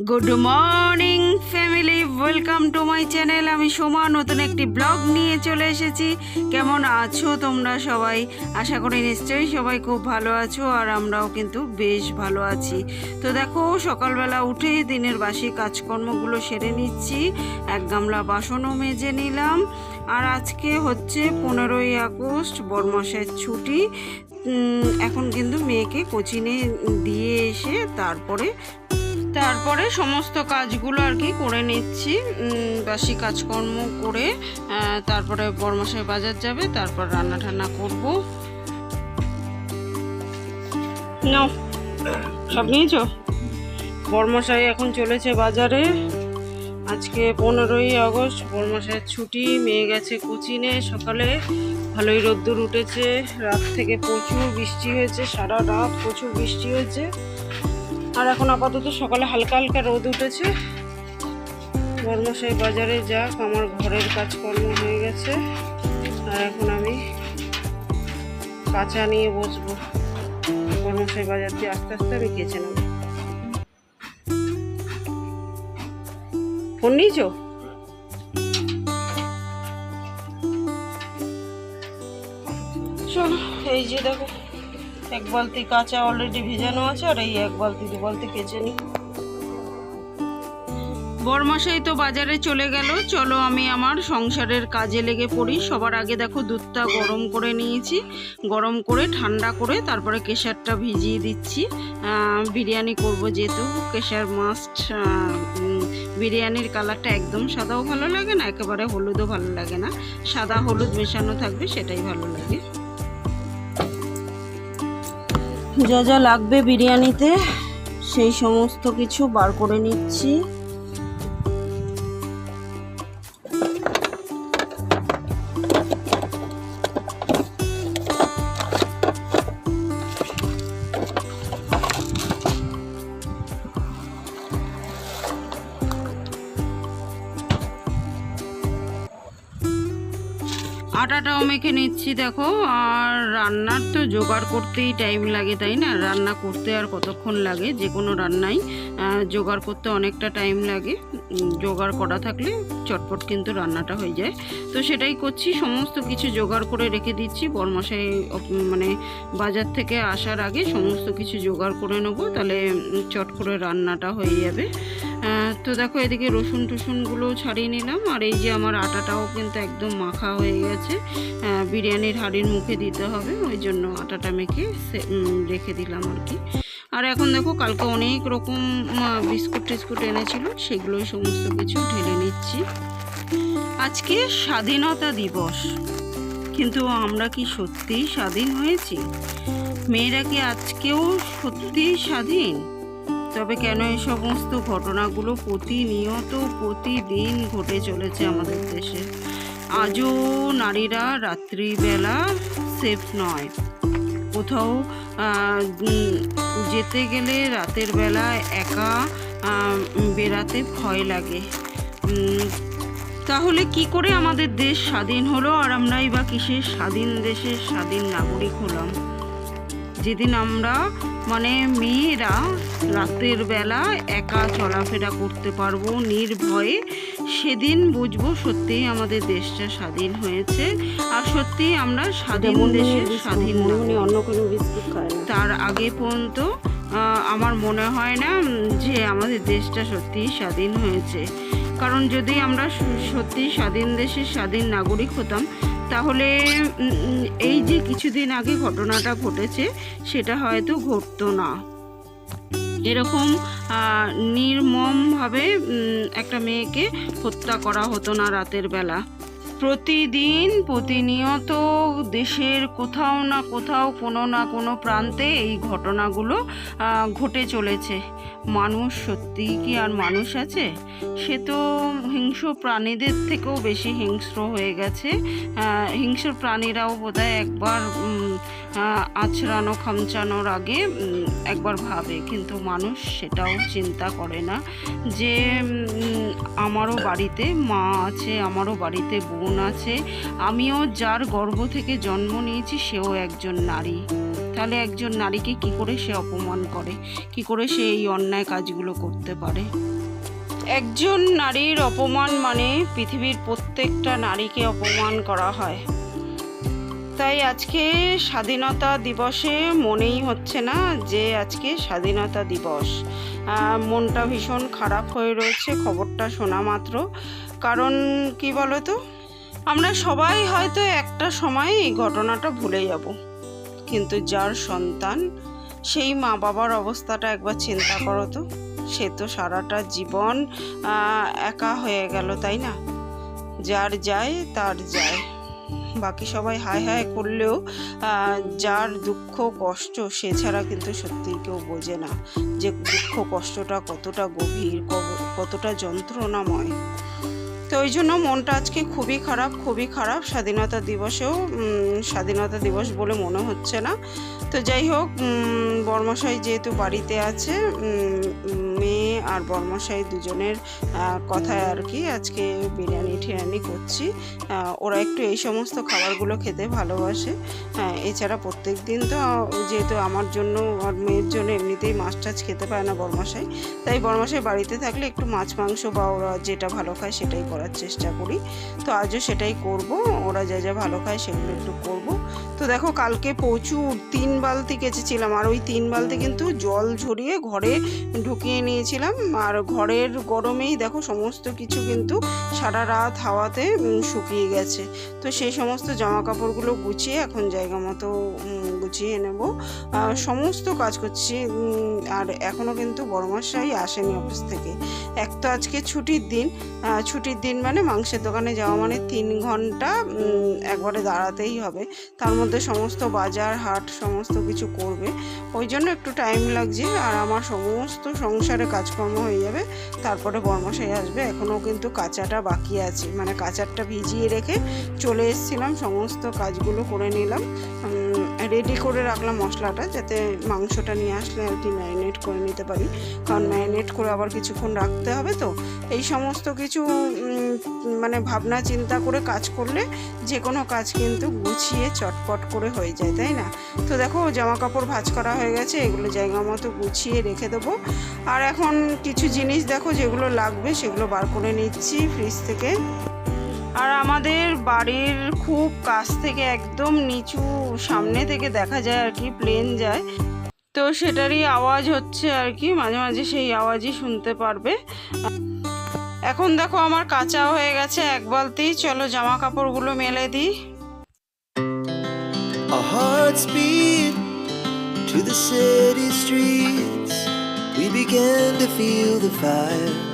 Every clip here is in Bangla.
Good morning family welcome to my channel আমি সোমা, নতুন একটি ব্লগ নিয়ে চলে এসেছি। কেমন আছো তোমরা সবাই? আশা করি নিশ্চয়ই সবাই খুব ভালো আছো আর আমরাও কিন্তু বেশ ভালো আছি। তো দেখো, সকালবেলা উঠে দিনের বাসি কাজকর্মগুলো সেরে নিচ্ছি। এক গামলা বাসনও মেজে নিলাম। আর আজকে হচ্ছে পনেরোই আগস্ট, বরমাসের ছুটি। এখন কিন্তু মেয়েকে কোচিনে দিয়ে এসে তারপরে তারপরে সমস্ত কাজগুলো আর কি করে নিচ্ছি। বাসি কাজকর্ম করে তারপরে বরমাসায় বাজার যাবে, তারপর রান্না টান্না করব। নাও, সব নিয়েছো? বরমশাই এখন চলেছে বাজারে। আজকে পনেরোই আগস্ট, বরমশাইয়ের ছুটি, মেয়ে গেছে কোচিনে, সকালে ভালোই রোদ্দুর উঠেছে। রাত থেকে প্রচুর বৃষ্টি হয়েছে, সারা রাত প্রচুর বৃষ্টি হয়েছে। আর এখন আপাতত সকালে হালকা হালকা রোদ উঠেছে। বর্মশাই বাজারে যাক, আমার ঘরের কাজকর্ম হয়ে গেছে। আর এখন আমি কাঁচা নিয়ে বসবো। বর্মশাই বাজার দিয়ে আস্তে আস্তে আমি কেচে নেব। ফোন নিয়েছো? চলো এই যে দেখো এক বালতি কাঁচা অলরেডি ভিজানো আছে আর এই এক বালতি, দু বালতি কেচে নিই। বরমাসাই তো বাজারে চলে গেল। চলো আমি আমার সংসারের কাজে লেগে পড়ি। সবার আগে দেখো দুধটা গরম করে নিয়েছি। গরম করে, ঠান্ডা করে, তারপরে কেশারটা ভিজিয়ে দিচ্ছি। বিরিয়ানি করব যেহেতু। কেশার মাস্ট বিরিয়ানির কালারটা একদম সাদাও ভালো লাগে না, একেবারে হলুদও ভালো লাগে না। সাদা হলুদ মেশানো থাকবে, সেটাই ভালো লাগে। যা যা লাগবে বিরিয়ানিতে সেই সমস্ত কিছু বার করে নিচ্ছি। নিচ্ছি দেখো, আর রান্নার তো জোগাড় করতেই টাইম লাগে, তাই না? রান্না করতে আর কতক্ষণ লাগে? যে কোনো রান্নাই জোগাড় করতে অনেকটা টাইম লাগে। জোগাড় করা থাকলে চটপট কিন্তু রান্নাটা হয়ে যায়। তো সেটাই করছি, সমস্ত কিছু জোগাড় করে রেখে দিচ্ছি। বরমশাই অপ- মানে বাজার থেকে আসার আগে সমস্ত কিছু জোগাড় করে নেব, তাহলে চট করে রান্নাটা হয়ে যাবে। তো দেখো এদিকে রসুন টুসুনগুলো ছাড়িয়ে নিলাম, আর এই যে আমার আটাটাও কিন্তু একদম মাখা হয়ে গেছে। বিরিয়ানির হাঁড়ির মুখে দিতে হবে, ওই জন্য আটাটা মেখে রেখে দিলাম আর কি। আর এখন দেখো কালকে অনেক রকম বিস্কুট টিস্কুট এনেছিল, সেগুলোই সমস্ত কিছু ঢেলে নিচ্ছি। আজকে স্বাধীনতা দিবস, কিন্তু আমরা কি সত্যিই স্বাধীন হয়েছি? মেয়েরা কি আজকেও সত্যিই স্বাধীন? তবে কেন এই সমস্ত ঘটনাগুলো প্রতিনিয়ত প্রতিদিন ঘটে চলেছে আমাদের দেশে? আজও নারীরা রাত্রিবেলা সেফ নয়। কোথাও যেতে গেলে রাতের বেলা একা বেরাতে ভয় লাগে। তাহলে কি করে আমাদের দেশ স্বাধীন হলো আর আমরাই বা কিসের স্বাধীন দেশের স্বাধীন নাগরিক হলাম? যেদিন আমরা মানে মেয়েরা রাতের বেলা একা চলাফেরা করতে পারব নির্ভয়ে সেদিন বুঝব সত্যিই আমাদের দেশটা স্বাধীন হয়েছে আর সত্যিই আমরা স্বাধীন দেশের স্বাধীন অন্য কোনো তার আগে পর্যন্ত আমার মনে হয় না যে আমাদের দেশটা সত্যিই স্বাধীন হয়েছে। কারণ যদি আমরা স- সত্যিই স্বাধীন দেশের স্বাধীন নাগরিক হতাম তাহলে এই যে কিছুদিন আগে ঘটনাটা ঘটেছে, সেটা হয়তো ঘটতো না। এরকম নির্মমভাবে একটা মেয়েকে হত্যা করা হতো না রাতের বেলা। প্রতিদিন প্রতিনিয়ত দেশের কোথাও না কোথাও কোনো না কোনো প্রান্তে এই ঘটনাগুলো ঘটে চলেছে। মানুষ সত্যিই কি আর মানুষ আছে? সে তো হিংস্র প্রাণীদের থেকেও বেশি হিংস্র হয়ে গেছে। হিংস্র প্রাণীরাও বোধহয় একবার আছড়ানো খামচানোর আগে একবার ভাবে। কিন্তু মানুষ সেটাও চিন্তা করে না যে আমারও বাড়িতে মা আছে, আমারও বাড়িতে বোন আছে, আমিও যার গর্ভ থেকে জন্ম নিয়েছি, সেও একজন নারী। তাহলে একজন নারীকে কি করে সে অপমান করে? কি করে সে এই অন্যায় কাজগুলো করতে পারে? একজন নারীর অপমান মানে পৃথিবীর প্রত্যেকটা নারীকে অপমান করা হয়। তাই আজকে স্বাধীনতা দিবসে মনেই হচ্ছে না যে আজকে স্বাধীনতা দিবস। মনটা ভীষণ খারাপ হয়ে রয়েছে, খবরটা শোনা মাত্র। কারণ কি বলো তো আমরা সবাই হয়তো একটা সময় এই ঘটনাটা ভুলে যাব। কিন্তু যার সন্তান, সেই মা বাবার অবস্থাটা একবার চিন্তা করো তো। সে তো সারাটা জীবন একা হয়ে গেল, তাই না? যার যায়, তার যায়। বাকি সবাই হায় হায় করলেও যার দুঃখ, কষ্ট, সে ছাড়া কিন্তু সত্যিই কেউ বোঝে না যে দুঃখ, কষ্টটা কতটা গভীর কতটা যন্ত্রণাময়। তো ওই জন্য মনটা আজকে খুবই খারাপ খুবই খারাপ। স্বাধীনতা দিবসেও স্বাধীনতা দিবস বলে মনে হচ্ছে না। তো যাই হোক বর্মশাই যেহেতু বাড়িতে আছে আর বর্মশাই দুজনের কথায় আর কি আজকে বিরিয়ানি ঠিরানি করছি। ওরা একটু এই সমস্ত খাবারগুলো খেতে ভালোবাসে। হ্যাঁ এছাড়া প্রত্যেক দিন তো, যেহেতু আমার জন্য আর মেয়ের জন্য এমনিতেই মাছ টাছ খেতে পারে না বরমাসাই, তাই বরমাসাই বাড়িতে থাকলে একটু মাছ মাংস বা ওরা যেটা ভালো খায় সেটাই করার চেষ্টা করি। তো আজও সেটাই করব, ওরা যা যা ভালো খায় সেগুলো একটু করব। তো দেখো কালকে প্রচুর তিন বালতি কেচেছিলাম, আর ওই তিন বালতি কিন্তু জল ঝরিয়ে ঘরে ঢুকিয়ে নিয়েছিলাম। আর ঘরের গরমেই দেখো সমস্ত কিছু কিন্তু সারা রাত হাওয়াতে শুকিয়ে গেছে। তো সেই সমস্ত জামা কাপড়গুলো গুছিয়ে এখন জায়গা মতো গুছিয়ে নেব। সমস্ত কাজ করছি আর এখনও কিন্তু বড়মাসাই আসেনি অফিস থেকে। এক তো আজকে ছুটির দিন ছুটির দিন মানে মাংসের দোকানে যাওয়া মানে তিন ঘণ্টা একবারে দাঁড়াতেই হবে। তার মধ্যে সমস্ত বাজার হাট সমস্ত কিছু করবে। ওই জন্য একটু টাইম লাগছে আর আমার সমস্ত সংসারে কাজকর্ম হয়ে যাবে। তারপরে বর্মশাই আসবে এখনও কিন্তু কাঁচাটা বাকি আছে। মানে কাঁচারটা ভিজিয়ে রেখে চলে এসেছিলাম সমস্ত কাজগুলো করে নিলাম। রেডি করে রাখলাম মশলাটা যাতে মাংসটা নিয়ে আসলে আর কি ম্যারিনেট করে নিতে পারি। কারণ ম্যারিনেট করে আবার কিছুক্ষণ রাখতে হবে তো। এই সমস্ত কিছু মানে ভাবনা চিন্তা করে কাজ করলে যে কোনো কাজ কিন্তু গুছিয়ে চটপট করে হয়ে যায়, তাই না? তো দেখো জামা কাপড় ভাজ করা হয়ে গেছে, এগুলো জায়গা মতো গুছিয়ে রেখে দেবো। আর এখন কিছু জিনিস দেখো যেগুলো লাগবে সেগুলো বার করে নিচ্ছি ফ্রিজ থেকে। আর আমাদের বাড়ির খুব কাছ থেকে একদম নিচু সামনে থেকে দেখা যায় আর কি প্লেন যায় তো সেটারই আওয়াজ হচ্ছে আর কি, মাঝে মাঝে সেই আওয়াজই শুনতে পারবে এখন দেখো আমার কাঁচা হয়ে গেছে এক বালতি, চলো জামা কাপড়গুলো মেলে দিই to the city streets. We began to feel the fire.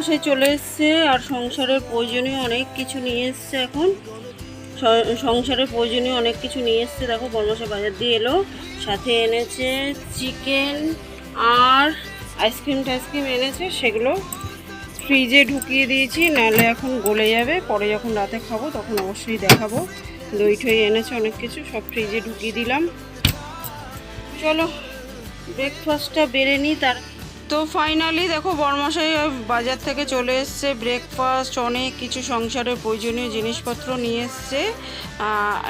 মাসে চলে এসছে আর সংসারের প্রয়োজনীয় অনেক কিছু নিয়ে এসছে এখন। সংসারের প্রয়োজনীয় অনেক কিছু নিয়ে এসছে, দেখো বর্মশা বাজার দিয়ে এলো। সাথে এনেছে চিকেন আর আইসক্রিম টাইসক্রিম এনেছে, সেগুলো ফ্রিজে ঢুকিয়ে দিয়েছি, নাহলে এখন গলে যাবে। পরে যখন রাতে খাব তখন অবশ্যই দেখাবো। দই ঠই এনেছে অনেক কিছু, সব ফ্রিজে ঢুকিয়ে দিলাম। চলো ব্রেকফাস্টটা বেড়ে নিই, তার তো ফাইনালি দেখো বর্মশাই বাজার থেকে চলে এসছে ব্রেকফাস্ট অনেক কিছু সংসারের প্রয়োজনীয় জিনিসপত্র নিয়ে এসছে।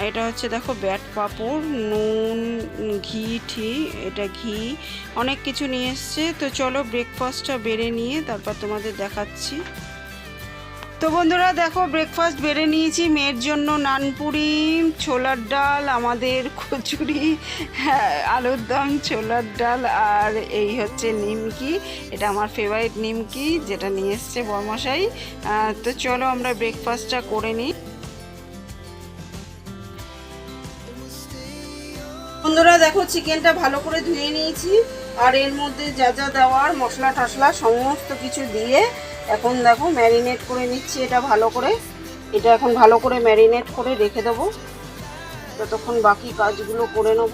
এটা হচ্ছে দেখো ব্যাট পাপড়, নুন, ঘি ঠি এটা ঘি, অনেক কিছু নিয়ে এসছে। তো চলো ব্রেকফাস্টটা বেড়ে নিয়ে তারপর তোমাদের দেখাচ্ছি। তো বন্ধুরা দেখো ব্রেকফাস্ট বেড়ে নিয়েছি মেয়ের জন্য নানপুরি ছোলার ডাল আমাদের কচুরি হ্যাঁ, আলুর দম ছোলার ডাল আর এই হচ্ছে নিমকি। এটা আমার ফেভারিট নিমকি যেটা নিয়ে এসছে বরমশাই। তো চলো আমরা ব্রেকফাস্টটা করে নিই। বন্ধুরা দেখো চিকেনটা ভালো করে ধুয়ে নিয়েছি। আর এর মধ্যে যা যা দেওয়ার মশলা টশলা সমস্ত কিছু দিয়ে এখন দেখো ম্যারিনেট করে নিচ্ছি এটা ভালো করে। এটা এখন ভালো করে ম্যারিনেট করে রেখে দেবো। ততক্ষণ বাকি কাজগুলো করে নেব।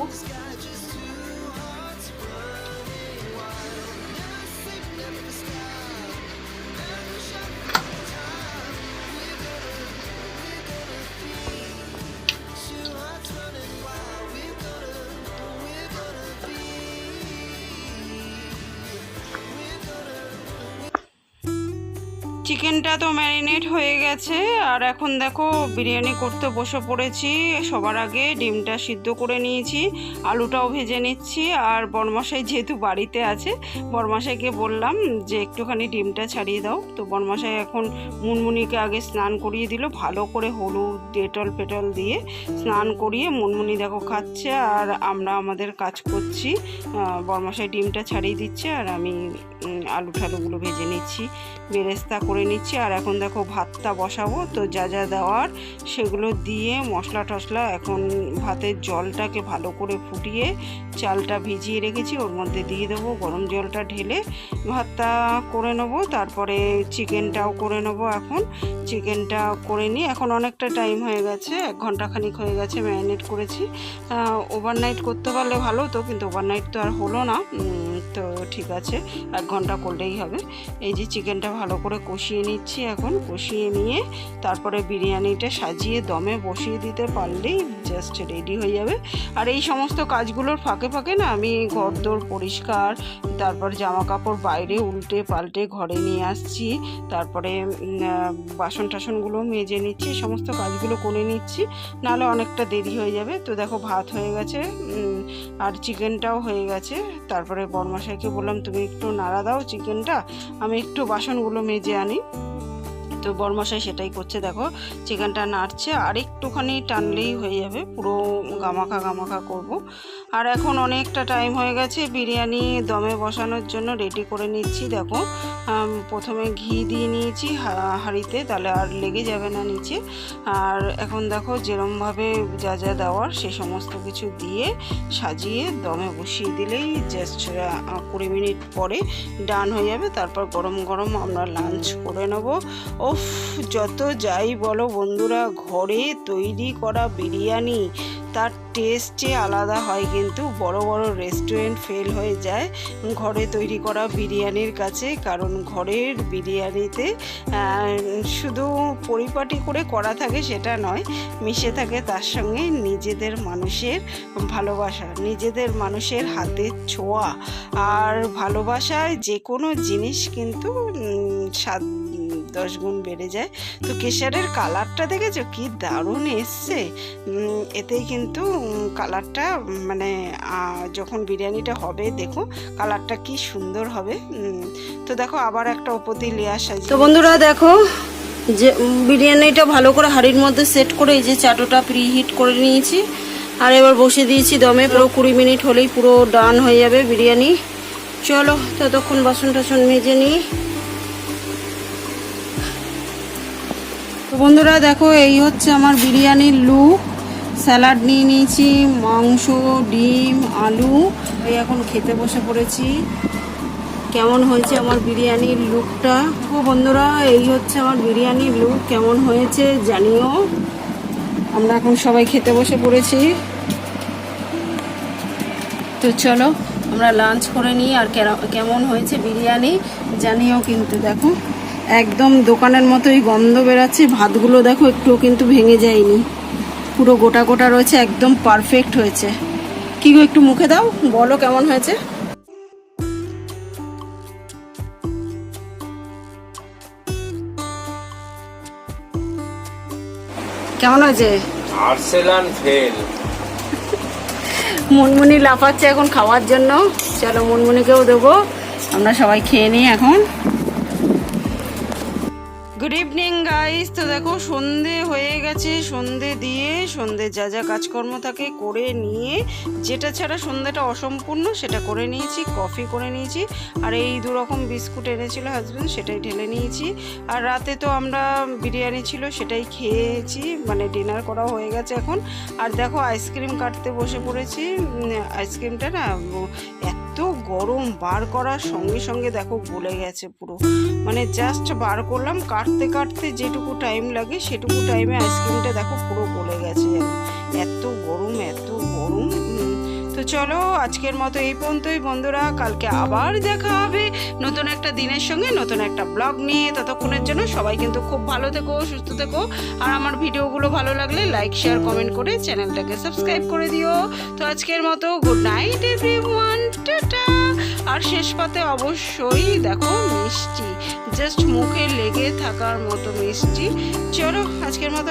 হয়ে গেছে। আর এখন দেখো বিরিয়ানি করতে বসে পড়েছি। সবার আগে ডিমটা সিদ্ধ করে নিয়েছি আলুটাও ভেজে নিচ্ছি। আর বরমশাই যেহেতু বাড়িতে আছে বরমশাইকে বললাম যে একটুখানি ডিমটা ছাড়িয়ে দাও। তো বরমশাই এখন মুনমুনিকে আগে স্নান করিয়ে দিল ভালো করে হলুদ ডেটল ফেটল দিয়ে স্নান করিয়ে মুনমুনি দেখো খাচ্ছে। আর আমরা আমাদের কাজ করছি আহ, বরমশাই ডিমটা ছাড়িয়ে দিচ্ছে। আর আমি আলু ঠালুগুলো ভেজে নিচ্ছি বেরেস্তা করে নিচ্ছি। আর এখন দেখো ভাতটা বসাবো। তো যা যা দেওয়ার সেগুলো দিয়ে মশলা টশলা এখন ভাতের জলটাকে ভালো করে ফুটিয়ে চালটা ভিজিয়ে রেখেছি। ওর মধ্যে দিয়ে দেবো, গরম জলটা ঢেলে ভাতটা করে নেব। তারপরে চিকেনটাও করে নেব এখন। চিকেনটা করে নিই এখন অনেকটা টাইম হয়ে গেছে, এক ঘণ্টা খানিক হয়ে গেছে ম্যারিনেট করেছি। ওভারনাইট করতে পারলে ভালো তো কিন্তু ওভারনাইট তো আর হলো না। তো ঠিক আছে এক ঘণ্টা করলেই হবে। এই যে চিকেনটা ভালো করে কষিয়ে নিচ্ছি এখন। কষিয়ে নিয়ে তারপরে বিরিয়ানিটা সাজিয়ে দমে বসিয়ে দিতে পারলেই জাস্ট রেডি হয়ে যাবে। আর এই সমস্ত কাজগুলোর ফাঁকে ফাঁকে না আমি ঘরদোর পরিষ্কার, তারপর জামা কাপড় বাইরে উল্টে পাল্টে ঘরে নিয়ে আসছি, তারপরে বাসন টাসনগুলো মেজে নিচ্ছি সমস্ত কাজগুলো করে নিচ্ছি। নাহলে অনেকটা দেরি হয়ে যাবে। তো দেখো ভাত হয়ে গেছে আর চিকেনটাও হয়ে গেছে। তারপরে বরমাশাইকে বললাম, তুমি একটু নাড়া দাও চিকেনটা, আমি একটু বাসনগুলো মেজে আনি। তো বরমশাই সেটাই করছে, দেখো। চিকেনটা নাড়ছে আর একটুখানি টানলেই হয়ে যাবে, পুরো গামাখা গামাখা করব। আর এখন অনেকটা টাইম হয়ে গেছে, বিরিয়ানি দমে বসানোর জন্য রেডি করে নিচ্ছি, দেখো। প্রথমে ঘি দিয়ে নিয়েছি হাঁড়িতে, তাহলে আর লেগে যাবে না নিচে। আর এখন দেখো যেরমভাবে যা যা দেওয়ার, সে সমস্ত কিছু দিয়ে সাজিয়ে দমে বসিয়ে দিলেই জাস্ট কুড়ি মিনিট পরে ডান হয়ে যাবে। তারপর গরম গরম আমরা লাঞ্চ করে নেব। ওফ যত যাই বলো বন্ধুরা, ঘরে তৈরি করা বিরিয়ানি, তার টেস্টে আলাদা হয় কিন্তু বড় বড় রেস্টুরেন্ট ফেল হয়ে যায় ঘরে তৈরি করা বিরিয়ানির কাছে। কারণ ঘরের বিরিয়ানিতে শুধু পরিপাটি করে করা থাকে সেটা নয়, মিশে থাকে তার সঙ্গে নিজেদের মানুষের ভালোবাসা, নিজেদের মানুষের হাতের ছোঁয়া। আর ভালোবাসায় যে কোনো জিনিস কিন্তু স্বাদ দশ গুণ বেড়ে যায়। তো কেশারের কালারটা দেখেছ? কি দারুণ এসছে। এতেই কিন্তু কালারটা মানে যখন বিরিয়ানিটা হবে, দেখো, কালারটা কি সুন্দর হবে। তো দেখো, আবার একটা ওপর দিয়ে লেয়ার সাজিয়ে তো বন্ধুরা দেখো, যে বিরিয়ানিটা ভালো করে হাঁড়ির মধ্যে সেট করে এই যে চাটোটা প্রি হিট করে নিয়েছি। আর এবার বসে দিয়েছি দমে। পুরো কুড়ি মিনিট হলেই পুরো ডান হয়ে যাবে বিরিয়ানি। চলো, ততক্ষণ বাসন টাসন মেজে নিই। বন্ধুরা দেখো, এই হচ্ছে আমার বিরিয়ানির লুক স্যালাড নিয়ে নিয়েছি, মাংস, ডিম, আলু। এই এখন খেতে বসে পড়েছি। কেমন হয়েছে আমার বিরিয়ানির লুকটা? তো বন্ধুরা, এই হচ্ছে আমার বিরিয়ানির লুক। কেমন হয়েছে জানিও। আমরা এখন সবাই খেতে বসে পড়েছি। তো চলো, আমরা লাঞ্চ করে নিই আর কেমন হয়েছে বিরিয়ানি জানিও কিন্তু দেখো। একদম দোকানের মতোই গন্ধ বেরাচ্ছে। ভাতগুলো দেখো একটুও কিন্তু ভেঙে যায়নি। পুরো গোটা গোটা রয়েছে একদম পারফেক্ট হয়েছে। কি গো একটু মুখে দাও বলো কেমন হয়েছে? কেমন হয়েছে? আর্সেলান ফেল। মুনমুনি লাফাচ্ছে এখন খাওয়ার জন্য। চলো মুনমুনিকেও দেবো। আমরা সবাই খেয়ে নিই এখন। গুড ইভিনিং গাইস তো দেখো, সন্ধে হয়ে গেছে। সন্ধে দিয়ে, সন্ধে যা যা কাজকর্ম থাকে করে নিয়ে, যেটা ছাড়া সন্ধেটা অসম্পূর্ণ, সেটা করে নিয়েছি কফি করে নিয়েছি। আর এই দু রকম বিস্কুট এনেছিল হাজব্যান্ড সেটাই ঢেলে নিয়েছি। আর রাতে তো আমরা বিরিয়ানি ছিল, সেটাই খেয়েছি। মানে ডিনার করা হয়ে গেছে এখন। আর দেখো আইসক্রিম কাটতে বসে পড়েছি। আইসক্রিমটা না এত গরম বার করার সঙ্গে সঙ্গে দেখো গলে গেছে পুরো। মানে জাস্ট বার করলাম, কাটতে কাটতে যেটুকু টাইম লাগে সেটুকু টাইমে আইসক্রিমটা দেখো পুরো গলে গেছে যেন। এত গরম এত গরম। তো চলো আজকের মতো এই পর্যন্তই বন্ধুরা, কালকে আবার দেখা হবে নতুন একটা দিনের সঙ্গে, নতুন একটা ব্লগ নিয়ে। ততক্ষণের জন্য সবাই কিন্তু খুব ভালো থেকো, সুস্থ থেকো। আর আমার ভিডিওগুলো ভালো লাগলে লাইক শেয়ার কমেন্ট করে চ্যানেলটাকে সাবস্ক্রাইব করে দিও। তো আজকের মতো গুড নাইট এভরিওয়ান আর শেষ পাতে অবশ্যই দেখো মিষ্টি। জাস্ট মুখে লেগে থাকার মতো মিষ্টি। চলো, আজকের মতো